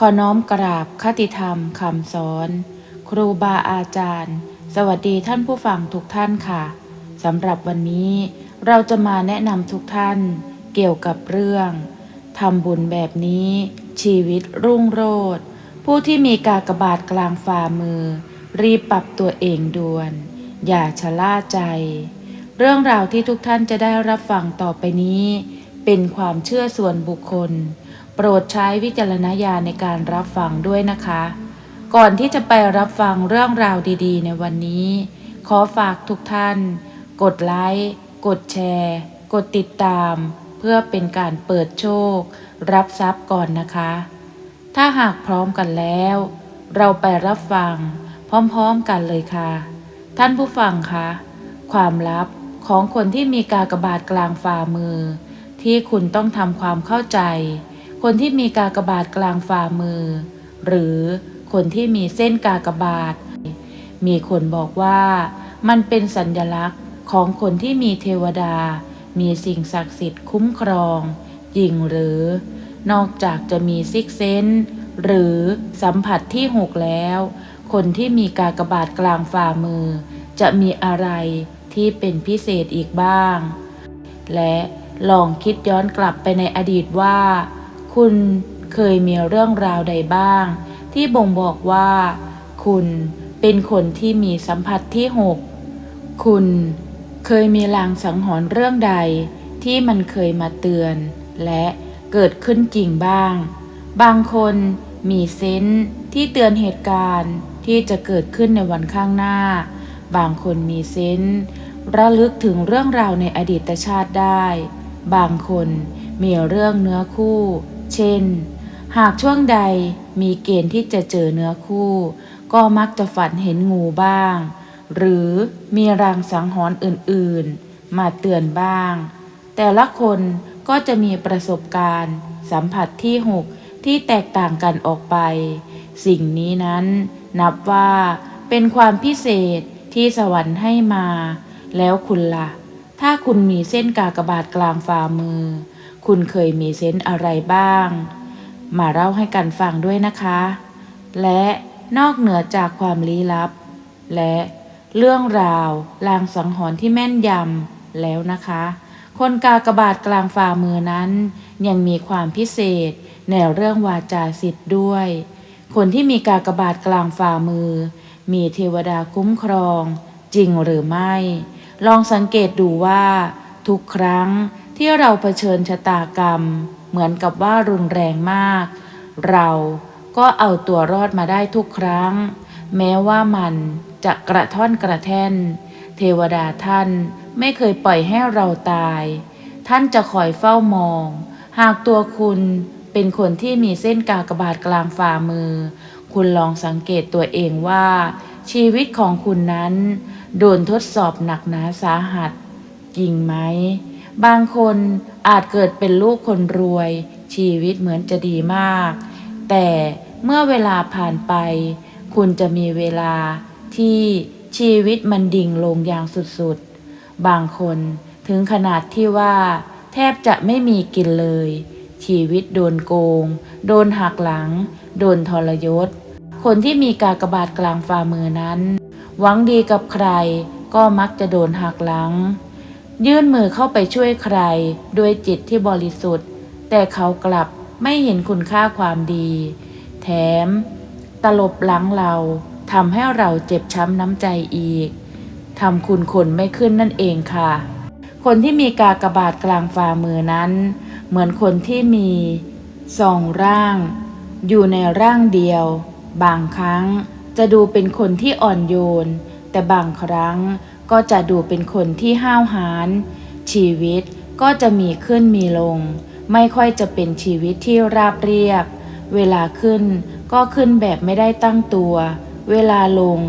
ขอน้อมกราบคติธรรมคำสอน ครูบาอาจารย์ สวัสดีท่านผู้ฟังทุกท่านค่ะสำหรับวันนี้เราจะมาแนะนำทุกท่านเกี่ยวกับเรื่องทำบุญแบบนี้ ชีวิตรุ่งโรจน์ผู้ที่มีกากบาทกลางฝ่ามือ รีบปรับตัวเองด่วน อย่าชะล่าใจ เรื่องราวที่ทุกท่านจะได้รับฟังต่อไปนี้ เป็นความเชื่อส่วนบุคคล โปรดใช้วิจารณญาณในการรับฟังด้วยนะคะ ก่อนที่จะไปรับฟังเรื่องราวดีๆ ในวันนี้ ขอฝากทุกท่าน กดไลค์กดแชร์ กดติดตาม เพื่อเป็นการเปิดโชค รับทรัพย์ก่อนนะคะ ถ้าหากพร้อมกันแล้ว เราไปรับฟัง พร้อมๆกันเลยค่ะ ท่านผู้ฟังคะความลับของคนที่มีกากบาทกลางฝ่ามือ ที่คุณต้องทำความเข้าใจ คนที่มีกากบาทกลางฝ่ามือ หรือคนที่มีเส้นกากบาท มีคนบอกว่ามันเป็นสัญลักษณ์ของคนที่มีเทวดา มีสิ่งศักดิ์สิทธิ์คุ้มครอง จริงหรือ นอกจากจะมีซิกเซนหรือสัมผัสที่หกแล้ว คนที่มีกากบาทกลางฝ่ามือ จะมีอะไรที่เป็นพิเศษอีกบ้าง และลองคิดย้อนกลับไปในอดีตว่า คุณเคยมีเรื่องราวใดบ้าง ที่บ่งบอกว่า คุณเป็นคนที่มีสัมผัสที่หกคุณเคยมีลางสังหรณ์เรื่องใดที่มันเคยมาเตือน และเกิดขึ้นจริงบ้าง บางคนมีเซนส์ที่เตือนเหตุการณ์ที่จะเกิดขึ้นในวันข้างหน้า บางคนมีเซนส์ระลึกถึงเรื่องราวในอดีตชาติได้ บางคนมีเรื่องเนื้อคู่ เช่น หากช่วงใดมีเกณฑ์ที่จะเจอเนื้อคู่ ก็มักจะฝันเห็นงูบ้าง หรือมีรางสังหรณ์อื่นๆ มาเตือนบ้าง แต่ละคนก็จะมีประสบการณ์ สัมผัสที่หกที่แตกต่างกันออกไป สิ่งนี้นั้นนับว่าเป็นความพิเศษที่สวรรค์ให้มา แล้วคุณละ่ะ ถ้าคุณมีเส้นกากบาทกลางฝ่ามือ คุณเคยมีเส้นอะไรบ้าง มาเล่าให้กันฟังด้วยนะคะ และนอกเหนือจากความลี้ลับ และเรื่องราวลางสังหรณ์ที่แม่นยำแล้วนะคะ คนกากบาทกลางฝ่ามือนั้น ยังมีความพิเศษในเรื่องวาจาสิทธิ์ด้วย คนที่มีกากบาทกลางฝ่ามือ มีเทวดาคุ้มครอง จริงหรือไม่ ลองสังเกตดูว่า ทุกครั้ง ที่เราเผชิญชะตากรรม เหมือนกับว่ารุนแรงมาก เราก็เอาตัวรอดมาได้ทุกครั้ง แม้ว่ามันจะกระท่อนกระแท่น เทวดาท่านไม่เคยปล่อยให้เราตาย ท่านจะคอยเฝ้ามอง หากตัวคุณเป็นคนที่มีเส้นกากบาทกลางฝ่ามือ คุณลองสังเกตตัวเองว่า ชีวิตของคุณนั้น โดนทดสอบหนักหนาสาหัส จริงไหม บางคนอาจเกิดเป็นลูกคนรวย ชีวิตเหมือนจะดีมาก แต่เมื่อเวลาผ่านไป คุณจะมีเวลาที่ชีวิตมันดิ่งลงอย่างสุดๆ บางคนถึงขนาดที่ว่า แทบจะไม่มีกินเลย ชีวิตโดนโกง โดนหักหลัง โดนทรยศ คนที่มีกากบาทกลางฝ่ามือนั้น หวังดีกับใครก็มักจะโดนหักหลัง ยื่นมือเข้าไปช่วยใครด้วยจิตที่บริสุทธิ์ แต่เขากลับไม่เห็นคุณค่าความดี แถม ตลบหลังเราทำให้เราเจ็บช้ำน้ำใจอีกทำคุณคนไม่ขึ้นนั่นเองค่ะ คนที่มีกากบาทกลางฝ่ามือนั้น เหมือนคนที่มีสองร่าง อยู่ในร่างเดียว บางครั้งจะดูเป็นคนที่อ่อนโยน แต่บางครั้ง ก็จะดูเป็นคนที่ห้าวหาญชีวิตก็จะมีขึ้นมีลง ไม่ค่อยจะเป็นชีวิตที่ราบเรียบ เวลาขึ้นก็ขึ้นแบบไม่ได้ตั้งตัว เวลาลง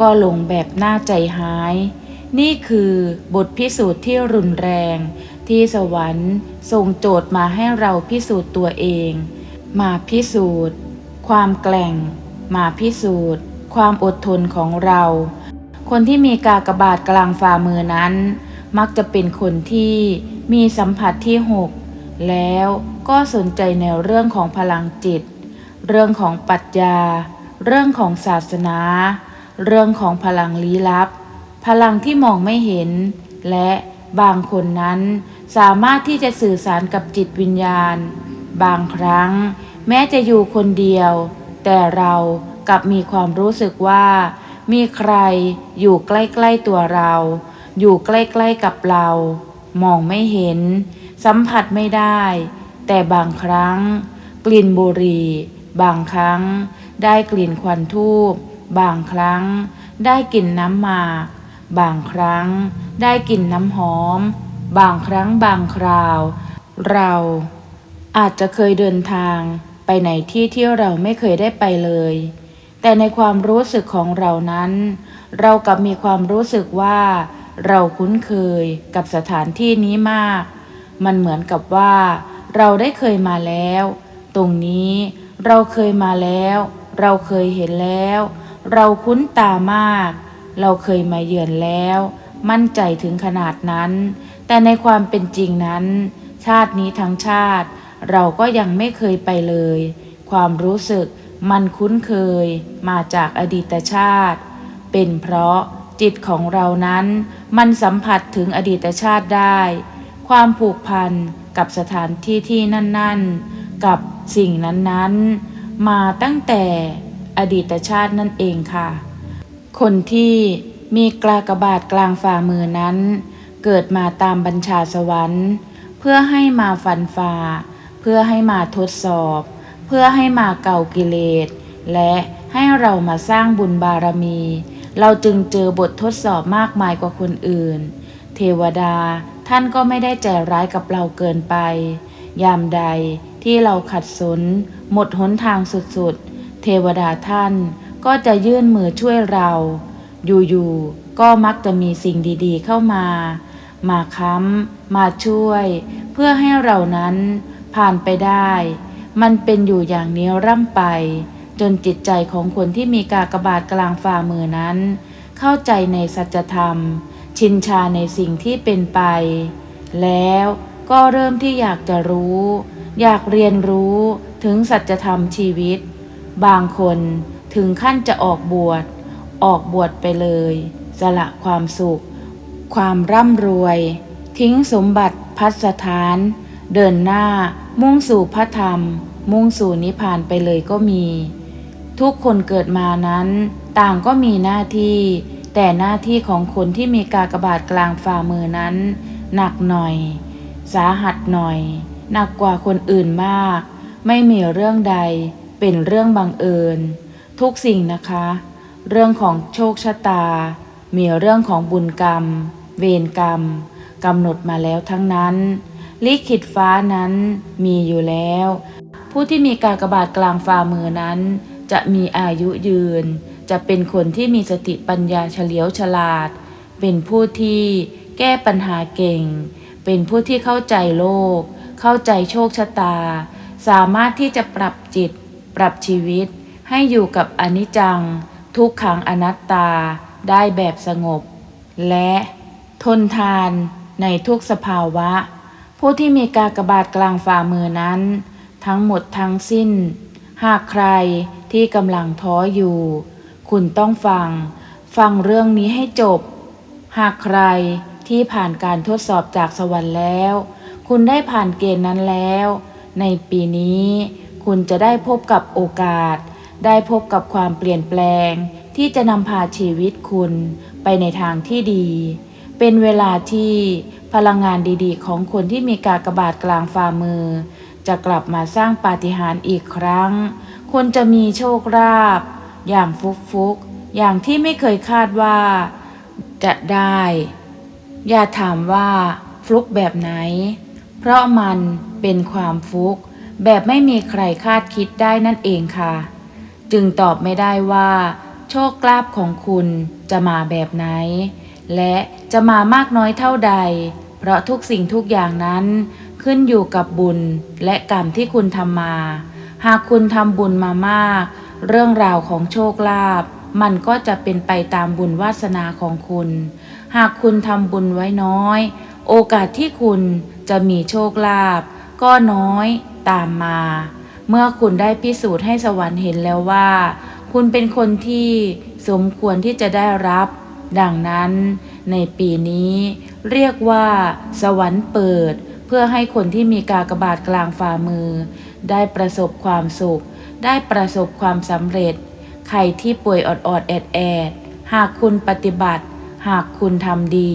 ก็ลงแบบน่าใจหาย นี่คือบทพิสูจน์ที่รุนแรง ที่สวรรค์ส่งโจทย์มาให้เราพิสูจน์ตัวเอง มาพิสูจน์ ความแกล่ง มาพิสูจน์ ความอดทนของเรา คนที่มีกากบาทกลางฝ่ามือนั้น มักจะเป็นคนที่มีสัมผัสที่หกแล้วก็สนใจในเรื่องของพลังจิต เรื่องของปรัชญา เรื่องของศาสนา เรื่องของพลังลี้ลับ พลังที่มองไม่เห็น และบางคนนั้นสามารถที่จะสื่อสารกับจิตวิญญาณ บางครั้ง แม้จะอยู่คนเดียว แต่เรากลับมีความรู้สึกว่า มีใครอยู่ใกล้ๆตัวเรา อยู่ใกล้ๆกับเรา มองไม่เห็น สัมผัสไม่ได้ แต่บางครั้ง กลิ่นบุหรี่ บางครั้ง ได้กลิ่นควันทูบ บางครั้ง ได้กลิ่นน้ำหมาก บางครั้ง ได้กลิ่นน้ำหอม บางครั้งบางคราว เราอาจจะเคยเดินทางไปในที่ที่เราไม่เคยได้ไปเลย แต่ในความรู้สึกของเรานั้น เรากลับมีความรู้สึกว่า เราคุ้นเคยกับสถานที่นี้มาก มันเหมือนกับว่า เราได้เคยมาแล้ว ตรงนี้เราเคยมาแล้ว เราเคยเห็นแล้ว เราคุ้นตามาก เราเคยมาเยือนแล้ว มั่นใจถึงขนาดนั้น แต่ในความเป็นจริงนั้น ชาตินี้ทั้งชาติ เราก็ยังไม่เคยไปเลย ความรู้สึก มันคุ้นเคยมาจากอดีตชาติ เป็นเพราะจิตของเรานั้น มันสัมผัสถึงอดีตชาติได้ ความผูกพันกับสถานที่ที่นั่น ๆ กับสิ่งนั้นๆ มาตั้งแต่อดีตชาตินั่นเองค่ะ คนที่มีกลากบาทกลางฝ่ามือนั้น เกิดมาตามบัญชาสวรรค์ เพื่อให้มาฟันฝ่า เพื่อให้มาทดสอบ พื่อให้มาเก่ากิเลส และให้เรามาสร้างบุญบารมี เราจึงเจอบททดสอบมากมายกว่าคนอื่น เทวดาท่านก็ไม่ได้ใจร้ายกับเราเกินไป ยามใดที่เราขัดสน หมดหนทางสุดๆ เทวดาท่านก็จะยื่นมือช่วยเรา อยู่ๆ ก็มักจะมีสิ่งดีๆเข้ามา มาค้ำ มาช่วย เพื่อให้เรานั้นผ่านไปได้ มันเป็นอยู่อย่างนี้ร่ำไป จนจิตใจของคนที่มีกากบาทกลางฝ่ามือนั้น เข้าใจในสัจธรรม ชินชาในสิ่งที่เป็นไป แล้วก็เริ่มที่อยากจะรู้ อยากเรียนรู้ถึงสัจธรรมชีวิต บางคนถึงขั้นจะออกบวช ออกบวชไปเลย สละความสุข ความร่ำรวย ทิ้งสมบัติพัสถาน เดินหน้ามุ่งสู่พระธรรม มุ่งสู่นิพพานไปเลยก็มี ทุกคนเกิดมานั้น ต่างก็มีหน้าที่ แต่หน้าที่ของคนที่มีกากบาทกลางฝ่ามือนั้น หนักหน่อย สาหัสหน่อย หนักกว่าคนอื่นมาก ไม่มีเรื่องใดเป็นเรื่องบังเอิญ ทุกสิ่งนะคะ เรื่องของโชคชะตา มีเรื่องของบุญกรรม เวรกรรมกำหนดมาแล้วทั้งนั้น ลิขิตฟ้านั้นมีอยู่แล้ว ผู้ที่มีกากบาทกลางฝ่ามือนั้น จะมีอายุยืน จะเป็นคนที่มีสติปัญญาเฉลียวฉลาด เป็นผู้ที่แก้ปัญหาเก่ง เป็นผู้ที่เข้าใจโลก เข้าใจโชคชะตา สามารถที่จะปรับจิต ปรับชีวิต ให้อยู่กับอนิจจัง ทุกขังอนัตตาได้แบบสงบ และทนทานในทุกสภาวะ ผู้ที่มีกากบาทกลางฝ่ามือนั้น ทั้งหมดทั้งสิ้น หากใครที่กำลังท้ออยู่ คุณต้องฟัง ฟังเรื่องนี้ให้จบ หากใครที่ผ่านการทดสอบจากสวรรค์แล้ว คุณได้ผ่านเกณฑ์นั้นแล้ว ในปีนี้ คุณจะได้พบกับโอกาส ได้พบกับความเปลี่ยนแปลงที่จะนำพาชีวิตคุณไปในทางที่ดี เป็นเวลาที่พลังงานดีๆ ของคนที่มีกากบาทกลางฝ่ามือ จะกลับมาสร้างปาฏิหาริย์อีกครั้งคุณจะมีโชคลาภอย่างฟุกๆอย่างที่ไม่เคยคาดว่าจะได้ อย่าถามว่าฟลุกแบบไหน เพราะมันเป็นความฟุก แบบไม่มีใครคาดคิดได้นั่นเองค่ะ จึงตอบไม่ได้ว่า โชคลาภของคุณจะมาแบบไหน และจะมามากน้อยเท่าใด เพราะทุกสิ่งทุกอย่างนั้นขึ้นอยู่กับบุญและกรรมที่คุณทำมา หากคุณทำบุญมามาก เรื่องราวของโชคลาภมันก็จะเป็นไปตามบุญวาสนาของคุณ หากคุณทำบุญไว้น้อย โอกาสที่คุณจะมีโชคลาภก็น้อยตามมา เมื่อคุณได้พิสูจน์ให้สวรรค์เห็นแล้วว่า คุณเป็นคนที่สมควรที่จะได้รับ ดังนั้นในปีนี้เรียกว่า สวรรค์เปิด เพื่อให้คนที่มีกากบาทกลางฝ่ามือ ได้ประสบความสุข ได้ประสบความสำเร็จ ใครที่ป่วยอดๆแอดแอดๆหากคุณปฏิบัติ หากคุณทำดี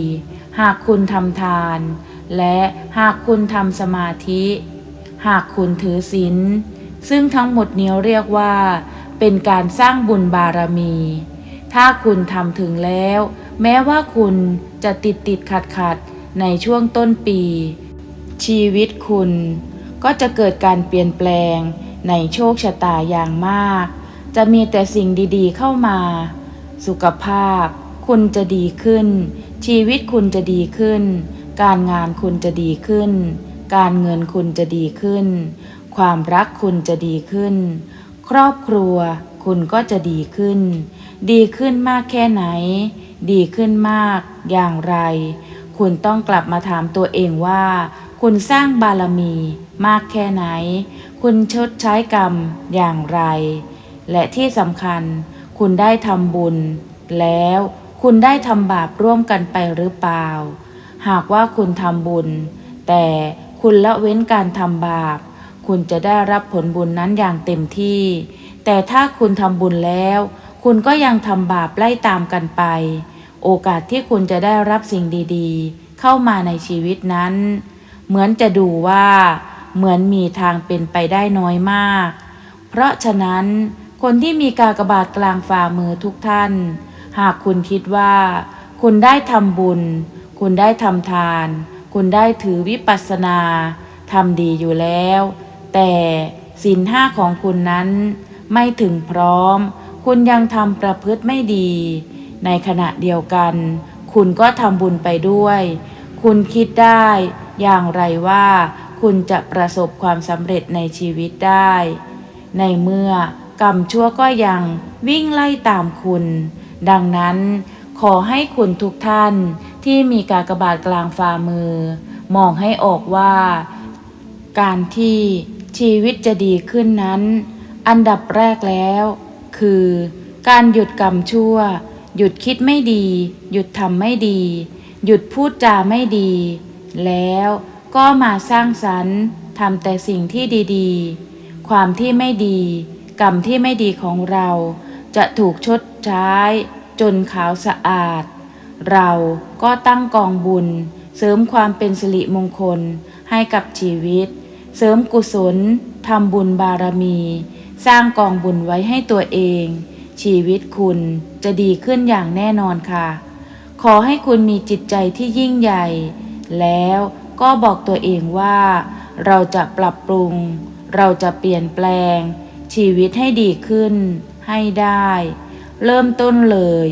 หากคุณทำทาน และหากคุณทำสมาธิ หากคุณถือศีลซึ่งทั้งหมดนี้เรียกว่า เป็นการสร้างบุญบารมี ถ้าคุณทำถึงแล้ว แม้ว่าคุณจะติดติดขัดขัดในช่วงต้นปี ชีวิตคุณ ก็จะเกิดการเปลี่ยนแปลงในโชคชะตาอย่างมาก จะมีแต่สิ่งดีๆเข้ามา สุขภาพ คุณจะดีขึ้น ชีวิตคุณจะดีขึ้น การงานคุณจะดีขึ้น การเงินคุณจะดีขึ้น ความรักคุณจะดีขึ้น ครอบครัวคุณก็จะดีขึ้น ดีขึ้นมากแค่ไหน ดีขึ้นมากอย่างไร คุณต้องกลับมาถามตัวเองว่า คุณสร้างบารมีมากแค่ไหน คุณชดใช้กรรมอย่างไร และที่สำคัญ คุณได้ทำบุญ แล้วคุณได้ทำบาปร่วมกันไปหรือเปล่า หากว่าคุณทำบุญ แต่คุณละเว้นการทำบาป คุณจะได้รับผลบุญนั้นอย่างเต็มที่ แต่ถ้าคุณทำบุญแล้ว คุณก็ยังทำบาปไล่ตามกันไป โอกาสที่คุณจะได้รับสิ่งดีๆ เข้ามาในชีวิตนั้น เหมือนจะดูว่า เหมือนมีทางเป็นไปได้น้อยมาก เพราะฉะนั้น คนที่มีกากบาทกลางฝ่ามือทุกท่าน หากคุณคิดว่า คุณได้ทำบุญ คุณได้ทำทาน คุณได้ถือวิปัสสนาทำดีอยู่แล้ว แต่ศีลห้าของคุณนั้นไม่ถึงพร้อม คุณยังทำประพฤติไม่ดี ในขณะเดียวกัน คุณก็ทำบุญไปด้วย คุณคิดได้อย่างไรว่า คุณจะประสบความสำเร็จในชีวิตได้ ในเมื่อกรรมชั่วก็ยังวิ่งไล่ตามคุณ ดังนั้นขอให้คุณทุกท่านที่มีกากบาทกลางฝ่ามือ มองให้ออกว่า การที่ชีวิตจะดีขึ้นนั้น อันดับแรกแล้ว คือ การหยุดกรรมชั่ว หยุดคิดไม่ดี หยุดทำไม่ดี หยุดพูดจาไม่ดี แล้วก็มาสร้างสรรค์ทำแต่สิ่งที่ดีๆ ความที่ไม่ดี กรรมที่ไม่ดีของเรา จะถูกชดใช้ จนขาวสะอาด เราก็ตั้งกองบุญ เสริมความเป็นสิริมงคลให้กับชีวิต เสริมกุศลทำบุญบารมี สร้างกองบุญไว้ให้ตัวเอง ชีวิตคุณจะดีขึ้นอย่างแน่นอนค่ะ ขอให้คุณมีจิตใจที่ยิ่งใหญ่ แล้วก็บอกตัวเองว่า เราจะปรับปรุง เราจะเปลี่ยนแปลง ชีวิตให้ดีขึ้น ให้ได้ เริ่มต้นเลย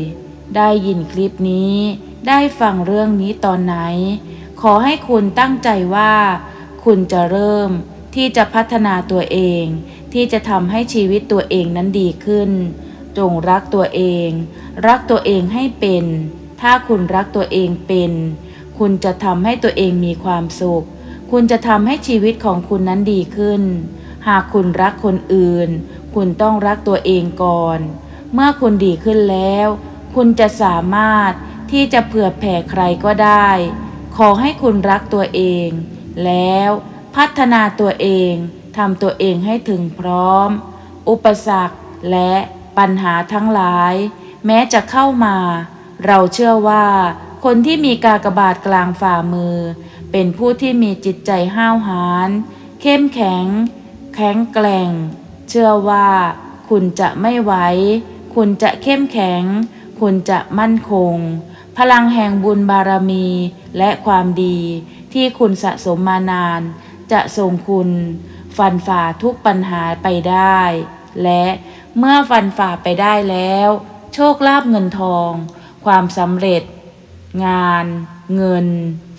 ได้ยินคลิปนี้ ได้ฟังเรื่องนี้ตอนไหน ขอให้คุณตั้งใจว่า คุณจะเริ่มที่จะพัฒนาตัวเอง ที่จะทำให้ชีวิตตัวเองนั้นดีขึ้น จงรักตัวเอง รักตัวเองให้เป็น ถ้าคุณรักตัวเองเป็น คุณจะทำให้ตัวเองมีความสุข คุณจะทำให้ชีวิตของคุณนั้นดีขึ้น หากคุณรักคนอื่น คุณต้องรักตัวเองก่อน เมื่อคุณดีขึ้นแล้ว คุณจะสามารถที่จะเผื่อแผ่ใครก็ได้ ขอให้คุณรักตัวเอง แล้วพัฒนาตัวเอง ทำตัวเองให้ถึงพร้อม อุปสรรคและปัญหาทั้งหลาย แม้จะเข้ามา เราเชื่อว่า คนที่มีกากบาทกลางฝ่ามือ เป็นผู้ที่มีจิตใจห้าวหาญเข้มแข็ง แข็งแกร่ง เชื่อว่า คุณจะไม่ไหว คุณจะเข้มแข็ง คุณจะมั่นคง พลังแห่งบุญบารมีและความดีที่คุณสะสมมานาน จะส่งคุณ ฟันฝ่าทุกปัญหาไปได้ และเมื่อฟันฝ่าไปได้แล้ว โชคลาภเงินทอง ความสำเร็จ งาน เงิน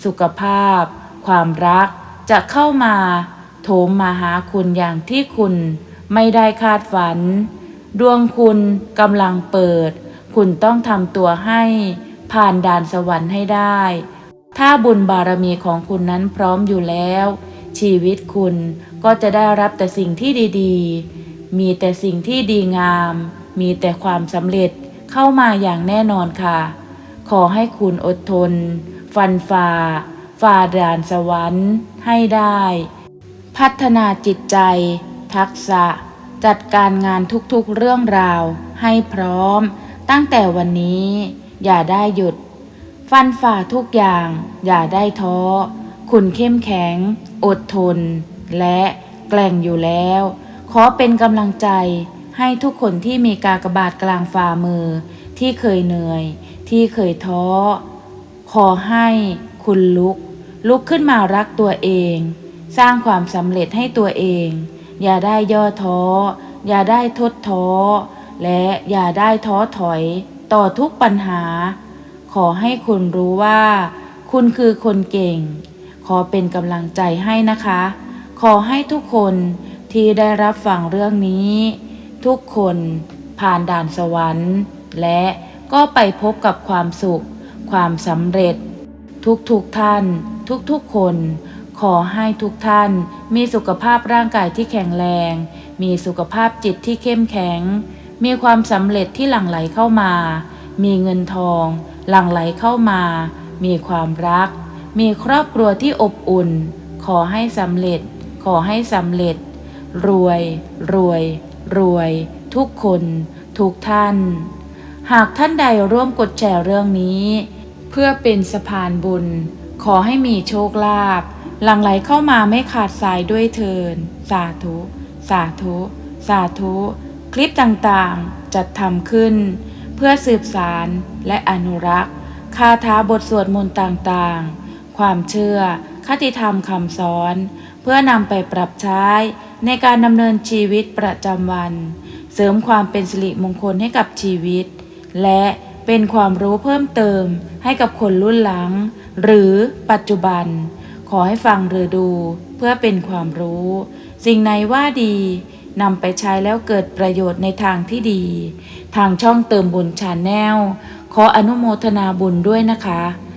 สุขภาพ ความรักจะเข้ามาโถมมาหาคุณอย่างที่คุณไม่ได้คาดฝัน ดวงคุณกำลังเปิด คุณต้องทำตัวให้ผ่านด่านสวรรค์ให้ได้ ถ้าบุญบารมีของคุณนั้นพร้อมอยู่แล้ว ชีวิตคุณก็จะได้รับแต่สิ่งที่ดีๆ มีแต่สิ่งที่ดีงาม มีแต่ความสำเร็จเข้ามาอย่างแน่นอนค่ะ ขอให้คุณอดทน ฟันฝ่าฝ่าด่านสวรรค์ให้ได้ พัฒนาจิตใจ ทักษะ จัดการงานทุกๆเรื่องราว ให้พร้อม ตั้งแต่วันนี้ อย่าได้หยุด ฟันฝ่าทุกอย่าง อย่าได้ท้อ คุณเข้มแข็ง อดทน และแกล่งอยู่แล้ว ขอเป็นกำลังใจให้ทุกคนที่มีกากบาทกลางฝ่ามือ ที่เคยเหนื่อย ที่เคยท้อ ขอให้คุณลุก ลุกขึ้นมารักตัวเอง สร้างความสำเร็จให้ตัวเอง อย่าได้ย่อท้อ อย่าได้ทดท้อ และอย่าได้ท้อถอยต่อทุกปัญหา ขอให้คุณรู้ว่า คุณคือคนเก่ง ขอเป็นกำลังใจให้นะคะ ขอให้ทุกคนที่ได้รับฟังเรื่องนี้ ทุกคนผ่านด่านสวรรค์ และก็ไปพบกับความสุข ความสำเร็จ ทุกๆทท่าน ทุกๆคน ขอให้ทุกท่านมีสุขภาพร่างกายที่แข็งแรง มีสุขภาพจิตที่เข้มแข็ง มีความสำเร็จที่หลั่งไหลเข้ามา มีเงินทอง หลั่งไหลเข้ามา มีความรัก มีครอบครัวที่อบอุ่น ขอให้สำเร็จ ขอให้สำเร็จ รวย รวย รวย ทุกคน ทุกท่าน หากท่านใดร่วมกดแชร์เรื่องนี้ เพื่อเป็นสะพานบุญ ขอให้มีโชคลาภหลั่งไหลเข้ามาไม่ขาดสายด้วยเทิน สาธุ สาธุ สาธุ คลิปต่างๆ จัดทำขึ้น เพื่อสืบสารและอนุรักษ์คาถาบทสวดมนต์ต่างๆ ความเชื่อ คติธรรมคำสอน เพื่อนำไปปรับใช้ในการดำเนินชีวิตประจำวัน เสริมความเป็นสิริมงคลให้กับชีวิต และเป็นความรู้เพิ่มเติมให้กับคนรุ่นหลัง หรือปัจจุบัน ขอให้ฟังหรือดูเพื่อเป็นความรู้ สิ่งไหนว่าดีนำไปใช้แล้วเกิดประโยชน์ในทางที่ดี ทางช่องเติมบุญชาแนลขออนุโมทนาบุญด้วยนะคะ